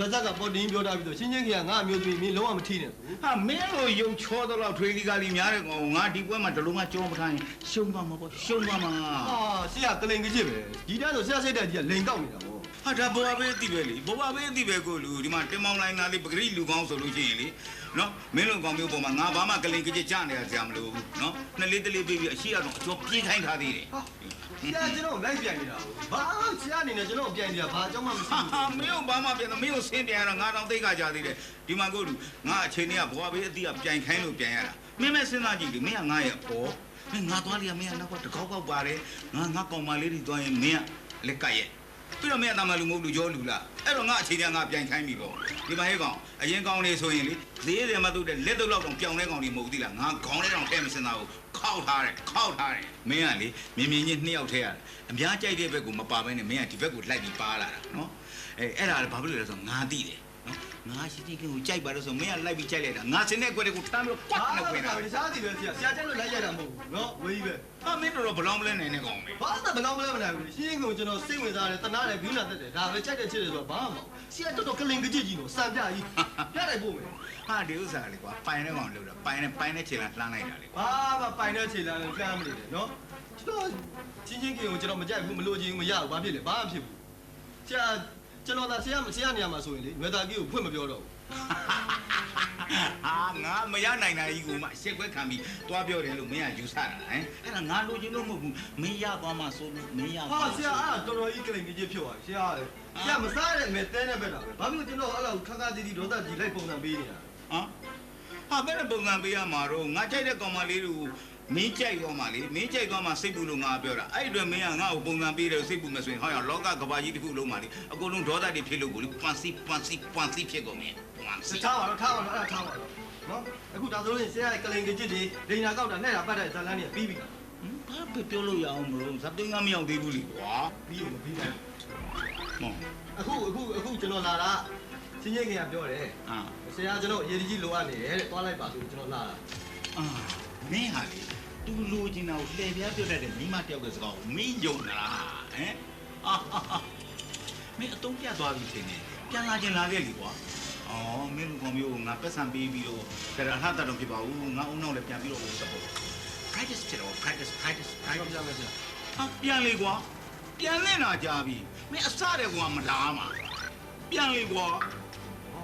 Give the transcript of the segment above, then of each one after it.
ဗဇက်ကပေါ်တင်ပြောထားပြီးတော့ရှင်းချင်းခင်ကငါအမျိုးသမီးမင်းလုံးဝမထိနဲ့ဘူးဟာမင်းတို့ယုံချောတော့ထွေးလီကလီများတဲ့ကောင်ငါဒီပွဲမှာတလုံးမကြောမထားရင်ရှုံးသွားမှာပေါ့ရှုံးသွားမှာဟာဆရာကလိန်ကကြည့်ပဲဒီတန်းဆိုဆရာစိတ်တက်ကြီးကလိန်ကောက်နေတာပေါ့ဟာဒါဘောပဲအတိပဲလေဘောပဲအတိပဲကိုလူဒီမှာတင်မောင်းလိုင်းသားလေးပဂရိလူကောင်းဆိုလို့ရှိရင်လေနော်မင်းတို့ကောင်မျိုးပေါ်မှာငါဘာမှကလင်ကကြကြနေရကြမလို့နော်နှစ်လေးတလေးပြီးပြီးအရှိရတော့အကျော်ပြေးခိုင်းထားသေးတယ်ဟာ ဆရာကျွန်တော်လိုက်ပြန်နေတာဘာဆရာအနေနဲ့ကျွန်တော်ပြန်နေတာဘာအကြောင်းမှမရှိဟာဘူးဟာမင်းတို့ဘာမှပြန်တော့မင်းတို့ဆင်းပြန်ရတော့ငါတော့သိကကြသေးတယ်ဒီမှာကိုလူငါအချိန်ကြီးကဘောပဲအတိကပြန်ခိုင်းလို့ပြန်ရတာမင်းမဲစဉ်းစားကြည့်လေမင်းကငါရဲ့ပေါ်မင်းငါသွားလိရမင်းကနောက်ကတကောက်ကောက်ပါတယ်ငါငါကောင်မလေးတွေသွားရင်မင်းကလက်ကရဲ့ ပြီးတော့မင်းကတမလူမဟုတ်လူကြောလူလားအဲ့တော့ငါအချိန်ကြီးငါပြန်ခိုင်းပြီပေါ့ဒီမှာဟဲ့ကောင်အရင်ကောင်နေဆိုရင်လေသေးတယ်မတူတဲ့လက်တော့တော့ကောင်ပြောင်းလဲကောင်တွေမဟုတ်သေးလားငါခေါင်းထဲတော့ထဲမစင်တာကိုခောက်ထားတယ်ခောက်ထားတယ်မင်းကလေမြင်မြင်ချင်းနှစ်ယောက်ထဲရတယ်အများကြိုက်တဲ့ဘက်ကိုမပါဘဲနဲ့မင်းကဒီဘက်ကိုလိုက်ပြီးပါလာတာနော်အဲအဲ့ဒါလည်းဘာဖြစ်လို့လဲဆိုတော့ငါသိတယ်နော် ငါရှိတိကင်းကိုကြိုက်ပါလို့ဆိုမင်းကလိုက်ပြီးကြိုက်လိုက်တာငါစင်တဲ့ကွက်တွေကိုတမ်းပြီးကွက်နဲ့ဝင်တာပဲတခြားစီပဲဆရာဆရာကြိုက်လို့လိုက်ရတာမဟုတ်ဘူးနော်ဝေးကြီးပဲဟာမင်းတို့တော့ဘလောင်းမလဲနိုင်တဲ့ကောင်ပဲဘာသာဘယ်တော့မှလည်းမနိုင်ဘူးရှင်းရင်ကိုကျွန်တော်စိတ်ဝင်စားတယ်တနာတယ်ဘီးနာတက်တယ်ဒါပဲကြိုက်တဲ့ချစ်တယ်ဆိုတော့ဘာမှမဟုတ်ဆရာတော်တော်ကလင်ကကြည့်ကြီးနော်စံပြကြီးပြလိုက်ဖို့မယ်ဟာဒီဥစ္စာလေးကွာပိုင်တဲ့ကောင်လို့တာပိုင်တဲ့ပိုင်တဲ့ခြေလမ်းလှမ်းလိုက်တာလေဘာမှပိုင်တဲ့ခြေလမ်းလည်းကမ်းမနေတယ်နော်ကျွန်တော်ချင်းချင်းကင်ကိုကျွန်တော်မကြိုက်ဘူးမလို့ချင်းမရဘူးဘာဖြစ်လဲဘာမှဖြစ်ဘူးဆရာ ကျွန်တော်သာဆရာဆရာနေရာမှာဆိုရင်လေငွေသားကြီးကိုဖွင့်မပြောတော့ဘူးဟာငါမရနိုင်တာကြီးကိုမှရှက်ခွက်ခံပြီးတွားပြောတယ်လို့မင်းကယူဆတာဟမ်အဲ့ဒါငါလိုချင်လို့မဟုတ်ဘူးမင်းရသွားမှဆိုလို့မင်းရဟာဆရာအဲ့တော်တော်ကြီးကလင်ကကြီးဖြစ်သွားပြီဆရာဆရာမစားတဲ့မဲတဲနဲ့ပဲတာပဲဘာဖြစ်လို့ကျွန်တော်အဲ့လောက်ခက်ခါတီးတီးဒေါသကြီးလိုက်ပုံစံပေးနေတာဟမ်ဟာဘယ်နဲ့ပုံစံပေးရမှာတော့ငါကြိုက်တဲ့ကောင်မလေးတွေကို မင်းကြိုက်သွားမှလေမင်းကြိုက်သွားမှစိတ်ပူလို့ငါပြောတာအဲ့ဒီတော့မင်းကငါ့ကိုပုံစံပေးတယ်စိတ်ပူမယ်ဆိုရင်ဟောရလောကကဘာကြီးတစ်ခုလုံးမှလေအကုန်လုံးဒေါသတွေဖြစ်လို့ကိုလေပန်စီပန်စီပန်စီဖြစ်ကုန်မယ်ပန်စီထားပါတော့ထားပါတော့အဲ့ဒါထားပါတော့နော်အခုဒါဆိုရင်ဆရာရဲ့ကလင်ကကြီးတွေဒိန်နာကောက်တာနဲ့တာပတ်တဲ့ဇာလန်းကြီးပြီးပြီလားဘာပဲပြောလို့ရအောင်မလို့ဇပ်တင်းကမရောက်သေးဘူးလေကွာပြီးပြီပြီးပြီဟောအခုအခုအခုကျွန်တော်လာတာချင်းချင်းခင်ကပြောတယ်အာဆရာကျွန်တော်အရေးကြီးလိုအပ်နေတယ်တဲ့သွားလိုက်ပါဆိုကျွန်တော်လာတာအာမင်းဟာလေ သူလိုချင်တာကိုလှည့်ပြားပြတ်တတ်တဲ့မိမတယောက်ရဲ့စကားကိုမင်းယုံလားဟမ်အာဟာဟာမင်းအတုံးပြတ်သွားပြီထင်တယ်ပြန်လာခြင်းလာခဲ့လေကွာအော်မင်းလူကောင်မျိုးကိုငါပက်ဆံပေးပြီးတော့ဒါရဟတ်တော်ဖြစ်ပါဘူးငါအုံနောက်လည်းပြန်ပြီးတော့ဟိုစပေါ် practice ဖြစ်တော့ practice practice အဲ့ practice တော့ပြမယ်ဆရာဟာပြန်လေကွာပြန်လဲနာကြပြီမင်းအစတဲ့ကွာမလားမှာပြန်လေကွာ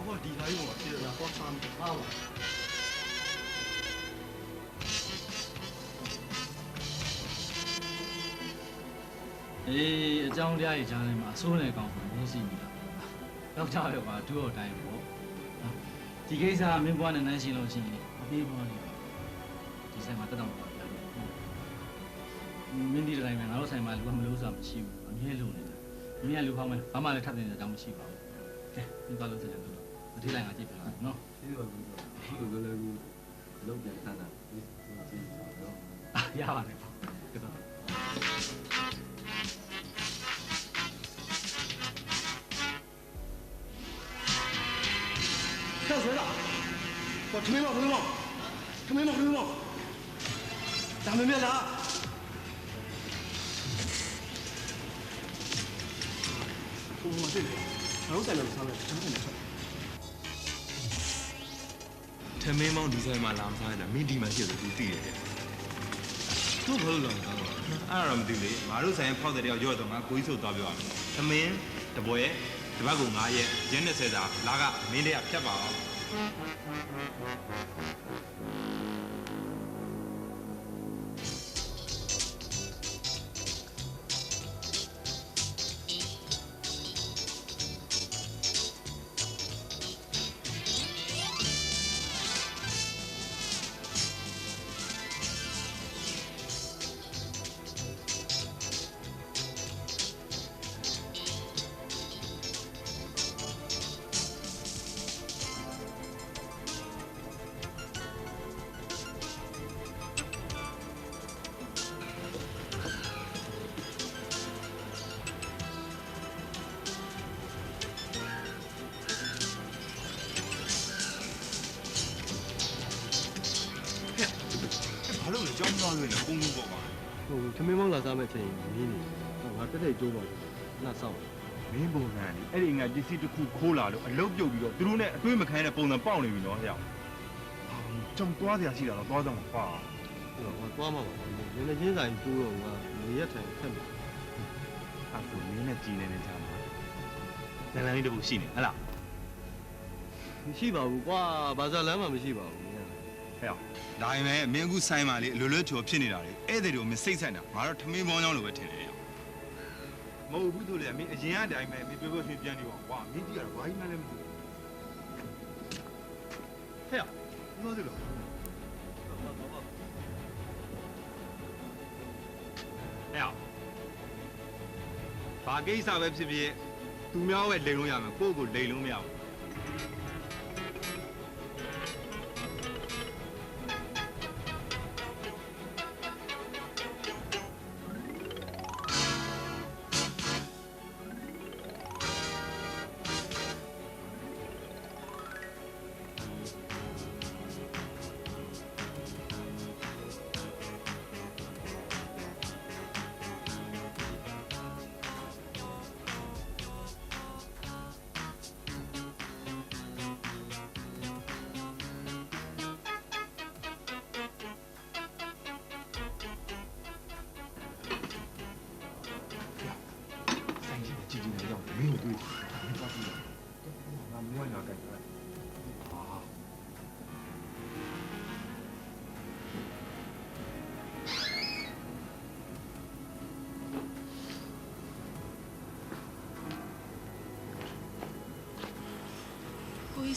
ဟောဒီလိုင်းကိုပြည်တာပေါ့ဆမ်းပါပါ အေးအကြောင်းတရားကြီးကြားထဲမှာအစိုးနဲ့ကောင်းမှာမင်းရှိနေတာယောက်ျားရောကဒူးတော်တိုင်းပေါ့နော်ဒီကိစ္စကမင်းဘွားနဲ့နန်းရှင်းလို့ရှိရင်အပြေးပေါ်နေပါဒီဆိုင်မှာတက်တော့ပါဗျာမင်းဒီတိုင်းမှာငါတို့ဆိုင်မှာလူကမလို့ဆိုတာမရှိဘူးအမြဲလို့နေတာမင်းကလူဖောင်းမယ်ဘာမှလည်းထပ်နေတဲ့တောင်မရှိပါဘူးကဲမင်းသွားလို့စကြလို့မထေးလိုက်ငါကြည့်ပြလားနော်ဒီလိုဘူးဒီလိုလည်းဘူးလုံးပြန်ဆန်းတာဒီဒီတော့အာရပါတယ် ခမင်းမောင်ခမင်းမောင်ခမင်းမောင်ခမင်းမောင်ဒါမင်းမြတ်လားဟိုမှာတွေ့တယ်ငါတို့ဆိုင်မှာဆောင်းတယ်ကျွန်တော်ကလည်းထမင်းမောင်းဒီဆိုင်မှာလာမစားရတာမင်းဒီမှာရှိတယ်သူသိတယ်တဲ့သူဘာလို့လာမစားတော့အဲ့ဒါတော့မသိလေငါတို့ဆိုင်ဖောက်တဲ့တယောက်ရော့တော့ငါကိုကြီးဆိုသွားပြောရမယ်ထမင်းတပွဲတပတ်ကို9ရက်ရက်20စာလာကမင်းလေးကဖြတ်ပါအောင် Mm-hmm. ဘာလို့လဲကြောင်းသွားလို့လဲပုံပုံပေါ့ကွာဟိုခမင်းမောင်းလာစားမဲ့ချိန်မင်းနေငါတက်တက်ကြိုးပါဘူးနားဆောင်ဟမင်းပုံစံလေအဲ့ဒီငါပစ္စည်းတစ်ခုခိုးလာလို့အလုတ်ပြုတ်ပြီးတော့သူတို့နဲ့အတွေ့မခံတဲ့ပုံစံပေါက်နေပြီနော်ဟဲ့အောင်ကျွန်တော်သွားစရာရှိတာတော့သွားတော့မှာပါဟိုသွားမှာပါနည်းနည်းချင်းဆိုင်တိုးတော့ကနေရက်ထိုင်ခက်မှာအခုမင်းနဲ့ကြည်နေနေကြမှာလန်လန်လေးတပုတ်ရှိနေဟလားမရှိပါဘူးကွာဘာသာလမ်းမှမရှိပါဘူး ဟဲ့အောင်ဒါပေမဲ့မင်းအခုဆိုင်မှာလေအလိုလွတ်ချော်ဖြစ်နေတာလေဧည့်သည်တို့မင်းစိတ်ဆက်နေတာငါတော့ထမင်းပေါင်းကြောင်းလိုပဲထင်တယ်မဟုတ်ဘူးသူလေမင်းအရင်အတိုင်းပဲမင်းပြောပြောချင်းပြန်နေပါကွာမင်းကြည့်ရတော့ဘာကြီးမှလည်းမသိဘူးဟဲ့အောင်ဘာလို့လဲဟဲ့အောင်ဘာကိစ္စပဲဖြစ်ဖြစ်သူများပဲလိန်လို့ရမယ်ကိုယ့်ကိုလိန်လို့မရဘူး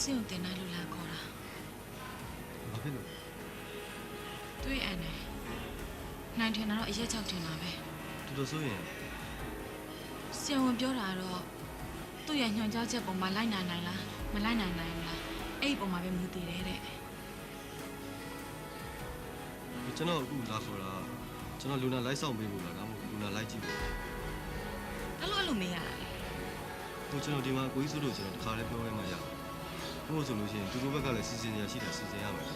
စင်ကိုတင်လိုက်လို့လာခေါ်တာဘာဖြစ်လို့တွေ့အန်တယ်နိုင်ထင်တာတော့အရက်ချောက်ထင်တာပဲတော်တော်ဆိုရင်ဆရာဝန်ပြောတာတော့သူ့ရဲ့ညွှန်ကြားချက်ပုံမှာလိုက်နိုင်နိုင်လားမလိုက်နိုင်နိုင်ဘူးလားအဲ့ဒီပုံမှာပဲမူတည်တယ်တဲ့ကျွန်တော်အခုလာခေါ်တာကျွန်တော်လူနာလိုက်ဆောင်ပေးဖို့လားဒါမှမဟုတ်လူနာလိုက်ကြည့်ဖို့အဲ့လိုအဲ့လိုမေးရတာလေဟိုကျွန်တော်ဒီမှာကိုကြီးစုလို့ကျွန်တော်တခါလေးပြောရမှရအောင် ဘို့ဆိုလို့ရှိရင်သူတို့ဘက်ကလည်းစီစဉ်ရရှိတာစီစဉ်ရမယ်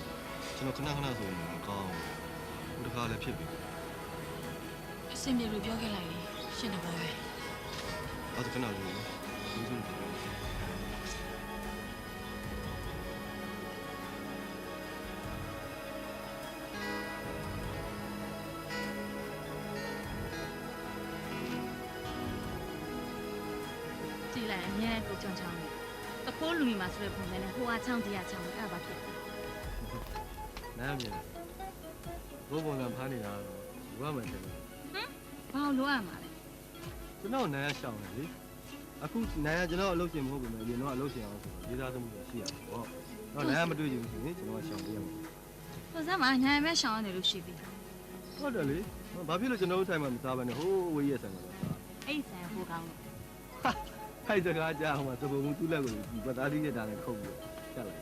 ကျွန်တော်ခဏခဏဆိုရင်မကောင်းဘူးဟိုတခါလည်းဖြစ်ပြီအစင်ပြေလို့ပြောခဲ့လိုက်လေရှင်းတဘောပဲအဲ့ဒါခဏလေးကိုကြီးစုလို့ကြည့်လိုက်အမြဲတမ်းကိုချောင်း ချောင်းနေတခိုးလူကြီးမှာဆိုတဲ့ပုံစံနဲ့ဟိုအားချောင်းတရားချောင်းအဲ့ဒါဘာဖြစ်လဲနားမြင်ဘိုးပုံစံဖားနေတာတော့ဘာမှမဖြစ်ဘူးဘာလို့လိုရမှာလဲကျွန်တော်နိုင်ရရှောင်းတယ်လေအခုနိုင်ရကျွန်တော်အလုပ်ရှင်မဟုတ်ဘူးမယ်အရင်တော့အလုပ်ရှင်အောင်ဆိုတော့ရေးသားသမှုရှိရပါတော့တော့နိုင်ရမတွေ့ကြဘူးဆိုရင်ကျွန်တော်ရှောင်းပေးရမှာဟိုစမ်းမှာညာမဲရှောင်းနေလို့ရှိပြီဟုတ်တယ်လေဘာဖြစ်လို့ကျွန်တော်တို့ဆိုင်မှာမစားဘဲနဲ့ဟိုးဝေးရဆိုင်မှာစားအဲ့ဆန်ဟိုကောင်းလို့ ခိုက်စကားကြားဟိုမှာသဘုံမှုသူ့လက်ကိုဒီပတ်သားလေးနဲ့ဒါနဲ့ခုတ်ပြီးချက်လိုက်